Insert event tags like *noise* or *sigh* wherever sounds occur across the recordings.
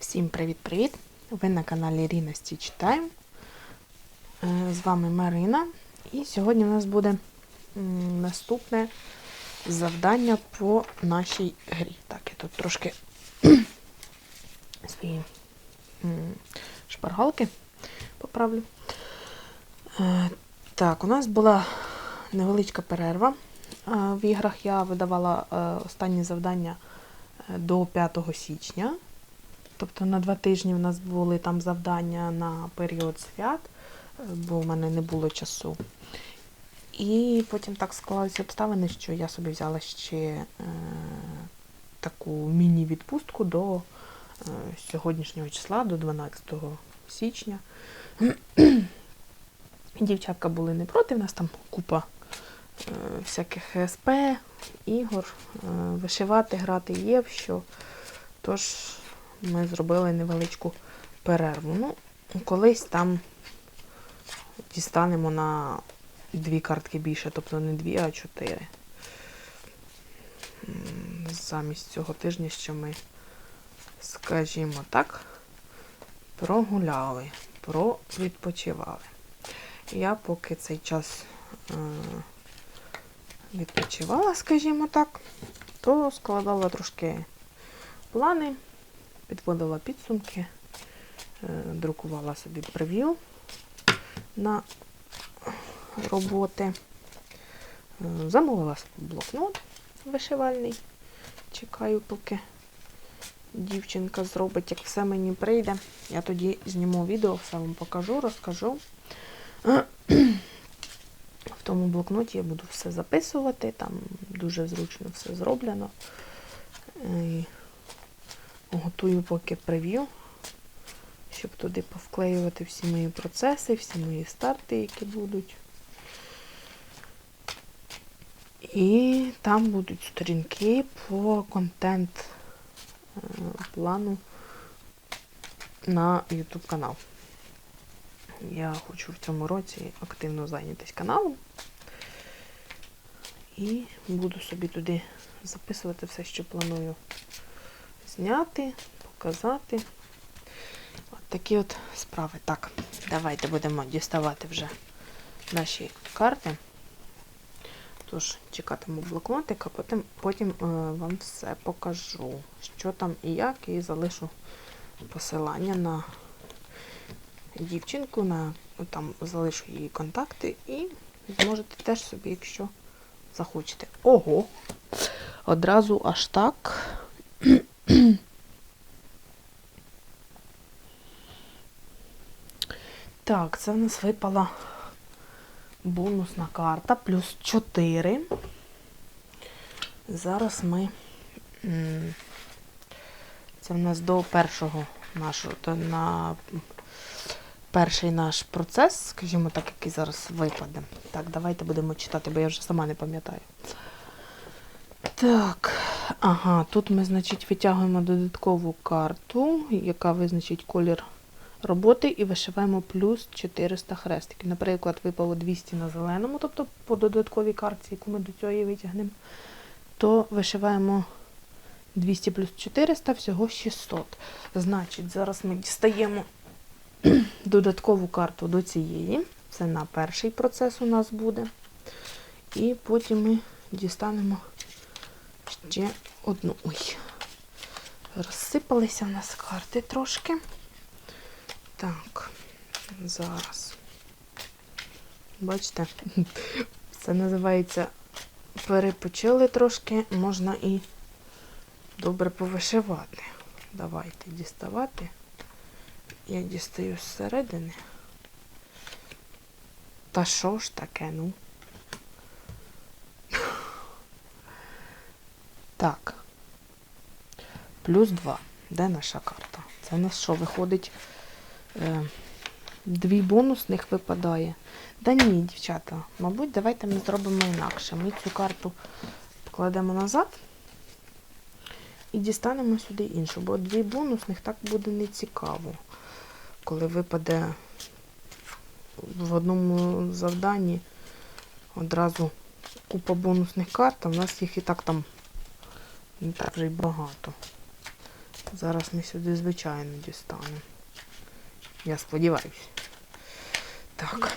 Всім привіт-привіт! Ви на каналі Ріна Стіч Тайм. Е, З вами Марина. І сьогодні у нас буде наступне завдання по нашій грі. Так, я тут трошки *clears throat* свої шпаргалки поправлю. Е, Так, у нас була невеличка перерва. В іграх я видавала е, останні завдання до 5 січня. Тобто на два тижні в нас були там завдання на період свят, е, бо в мене не було часу. І потім так склалися обставини, що я собі взяла ще е, таку міні-відпустку до е, сьогоднішнього числа, до 12 січня. *clears throat* Дівчатка були не проти, в нас там купа е, всяких СП, ігор, е, вишивати, грати є що. Тож ми зробили невеличку перерву. Ну, колись там дістанемо на дві картки більше, тобто не дві, а чотири. Замість цього тижня, що ми, скажімо так, прогуляли, провідпочивали. Я поки цей час е, відпочивала, скажімо так, то складала трошки плани, підводила підсумки, е, друкувала собі прев'ю на роботи, Е, замовила собі блокнот вишивальний. Чекаю, поки дівчинка зробить, як все мені прийде. Я тоді зніму відео, все вам покажу, розкажу. *clears throat* В тому блокноті я буду все записувати, там дуже зручно все зроблено. Готую поки прев'ю, щоб туди повклеювати всі мої процеси, всі мої старти, які будуть. І там будуть сторінки по контент е, плану на YouTube канал. Я хочу в цьому році активно зайнятися каналом. І буду собі туди записувати все, що планую зняти, показати. От такі от справи. Так, давайте будемо діставати вже наші карти. Тож, чекатиму блокнотик, а потім, потім е, вам все покажу, що там і як, і залишу посилання на дівчинку, на там залишу її контакти і зможете теж собі, якщо захочете. Ого! Одразу аж так. *clears throat* Так, це в нас випала бонусна карта плюс 4. Зараз ми. Це в нас до першого нашого, то на перший наш процес, скажімо так, який зараз випаде. Так, давайте будемо читати, бо я вже сама не пам'ятаю. Так, ага, тут ми, значить, витягуємо додаткову карту, яка визначить колір роботи, і вишиваємо плюс 400 хрестиків. Наприклад, випало 200 на зеленому, тобто по додатковій картці, яку ми до цього витягнемо, то вишиваємо 200 плюс 400, всього 600. Значить, зараз ми дістаємо *clears throat* додаткову карту до цієї. Це на перший процес у нас буде. І потім ми дістанемо ще одну. Ой, розсипалися в нас карти трошки. Так, зараз. Бачите, *laughs* це називається перепочили трошки, можна і добре повишивати. Давайте діставати. Я дістаю зсередини. Та що ж таке, ну? Так. Плюс 2. Де наша карта? Це у нас що виходить? Е, дві бонусних випадає. Да ні, дівчата, мабуть, давайте ми зробимо інакше. Ми цю карту покладемо назад і дістанемо сюди іншу, бо дві бонусних так буде не цікаво, коли випаде в одному завданні одразу купа бонусних карт, в нас їх і так там не так вже й багато. Зараз ми сюди звичайно дістанемо. Я сподіваюся. Так.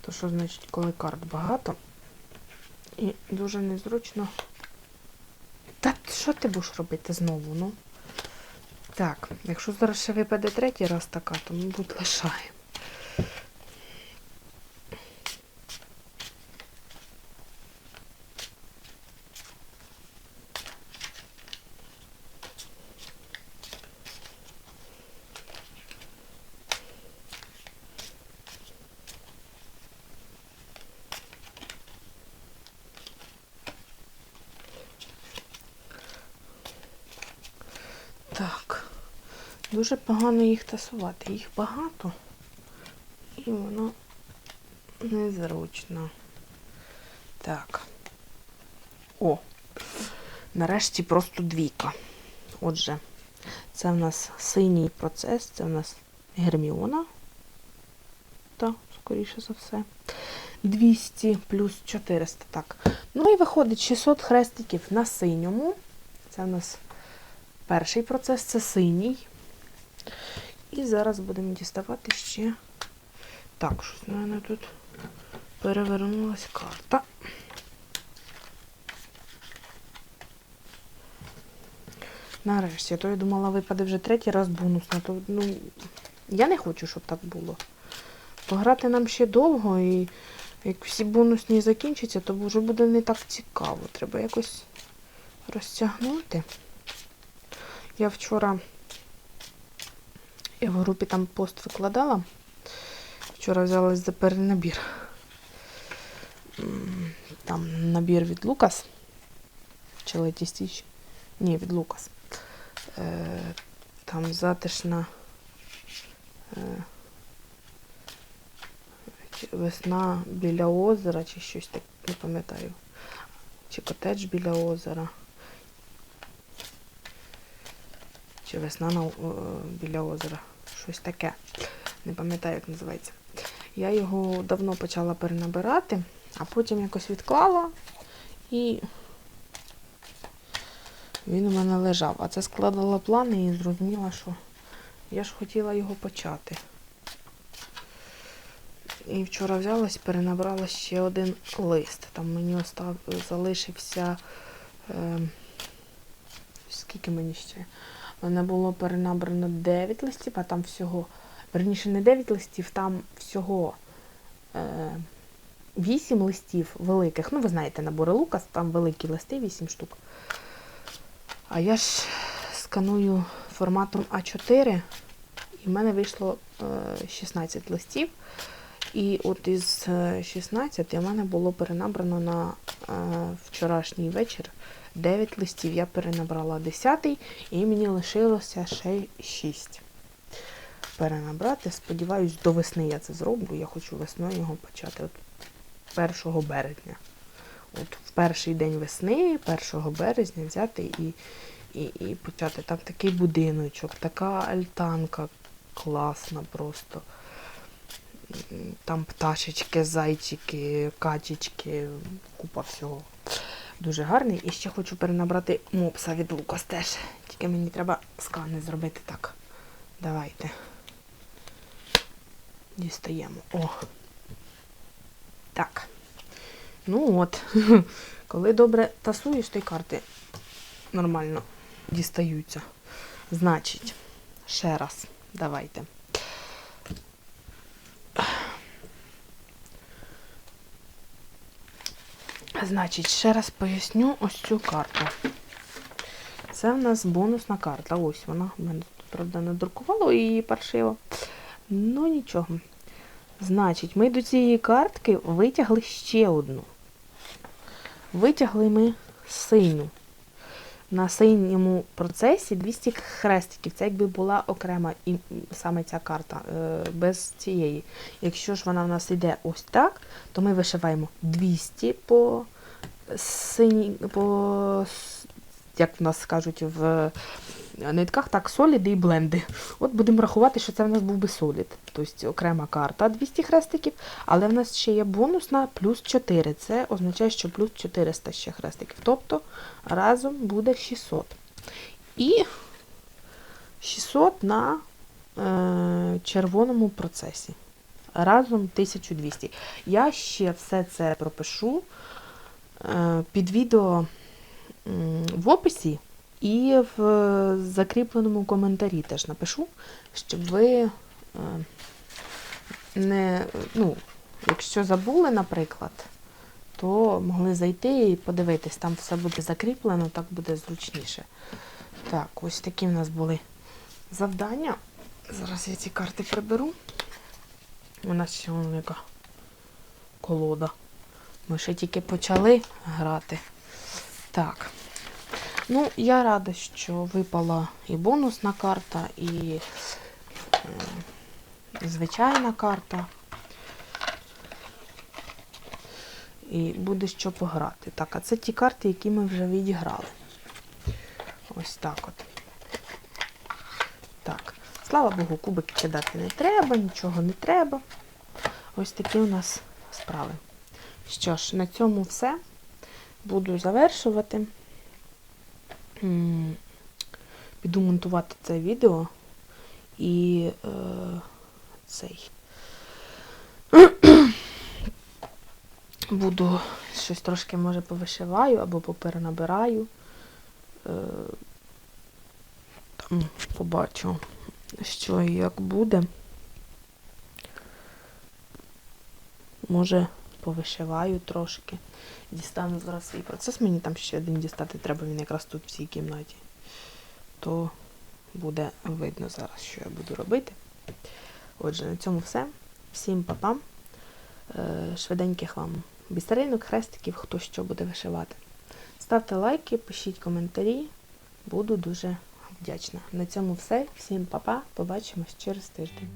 То що значить, коли карт багато і дуже незручно. Та що ти будеш робити знову, ну? Так, якщо зараз ще випаде третій раз така, то, ми мабуть, лишаємо. Так. Дуже погано їх тасувати. Їх багато. І воно незручно. Так. О! Нарешті просто двійка. Отже, це в нас синій процес, це в нас Герміона. Так, скоріше за все. 200 плюс 400. Так. Ну і виходить 600 хрестиків на синьому. Це в нас перший процес, це синій. І зараз будемо діставати ще. Так, щось в мене тут перевернулась карта. Нарешті, то я думала, випаде вже третій раз бонусна. То, ну, я не хочу, щоб так було. Пограти нам ще довго і як всі бонусні закінчаться, то вже буде не так цікаво. Треба якось розтягнути. Я вчора я в групі там пост викладала. Вчора взялась за перенабір. Там набір від Лукас. Чи Стіч? Ні, від Лукас. Е, Там затишна е, весна біля озера, чи щось таке, не пам'ятаю. Чи котедж біля озера. Чи весна на, о, біля озера. Щось таке. Не пам'ятаю, як називається. Я його давно почала перенабирати, а потім якось відклала і він у мене лежав. А це складала плани і зрозуміла, що я ж хотіла його почати. І вчора взялась, перенабрала ще один лист. Там мені остав, залишився. Е, скільки мені ще? У мене було перенабрано 9 листів, а там всього. Верніше, не 9 листів, там всього е, 8 листів великих. Ну, ви знаєте, набори Лукас, там великі листи, 8 штук. А я ж сканую форматом А4, і в мене вийшло е, 16 листів. І от із е, 16 у мене було перенабрано на е, вчорашній вечір 9 листів. Я перенабрала 10 і мені лишилося ще 6 перенабрати. Сподіваюсь, до весни я це зроблю. Я хочу весною його почати от 1 березня. От в перший день весни, 1 березня взяти і, і, і почати. Там такий будиночок, така альтанка класна просто. Там пташечки, зайчики, качечки, купа всього. Дуже гарний. І ще хочу перенабрати мопса від Лукас теж. Тільки мені треба скани зробити так. Давайте. Дістаємо. О. Так. Ну от. *laughs* Коли добре тасуєш, то й карти нормально дістаються. Значить, ще раз, давайте. Значить, ще раз поясню ось цю карту. Це в нас бонусна карта. Ось вона. У мене тут, правда, не друкувало її паршиво. Ну нічого. Значить, ми до цієї картки витягли ще одну. Витягли ми синю. На синьому процесі 200 хрестиків. Це якби була окрема і саме ця карта, е, без цієї. Якщо ж вона в нас йде ось так, то ми вишиваємо 200 по синій, по, як в нас кажуть, в нитках, так, соліди і бленди. От будемо рахувати, що це в нас був би солід. Тобто окрема карта 200 хрестиків, але в нас ще є бонусна плюс 4. Це означає, що плюс 400 ще хрестиків. Тобто разом буде 600. І 600 на е, червоному процесі. Разом 1200. Я ще все це пропишу е, під відео в описі і в е, закріпленому коментарі теж напишу, щоб ви е, не, ну, якщо забули, наприклад, то могли зайти і подивитись, там все буде закріплено, так буде зручніше. Так, ось такі в нас були завдання. Зараз я ці карти приберу. У нас ще вон яка колода. Ми ще тільки почали грати. Так. Ну, я рада, що випала і бонусна карта, і е, звичайна карта. І буде що пограти. Так, а це ті карти, які ми вже відіграли. Ось так от. Так. Слава Богу, кубики кидати не треба, нічого не треба. Ось такі у нас справи. Що ж, на цьому все. Буду завершувати. Піду монтувати це відео і е, цей. Буду щось трошки, може, повишиваю або поперенабираю. Е, там побачу, що і як буде. Може, повишиваю трошки. Дістану зараз свій процес. Мені там ще один дістати треба, він якраз тут в цій кімнаті. То буде видно зараз, що я буду робити. Отже, на цьому все. Всім па-па. Е, Швиденьких вам бісеринок, хрестиків, хто що буде вишивати. Ставте лайки, пишіть коментарі. Буду дуже вдячна. На цьому все. Всім па-па. Побачимось через тиждень.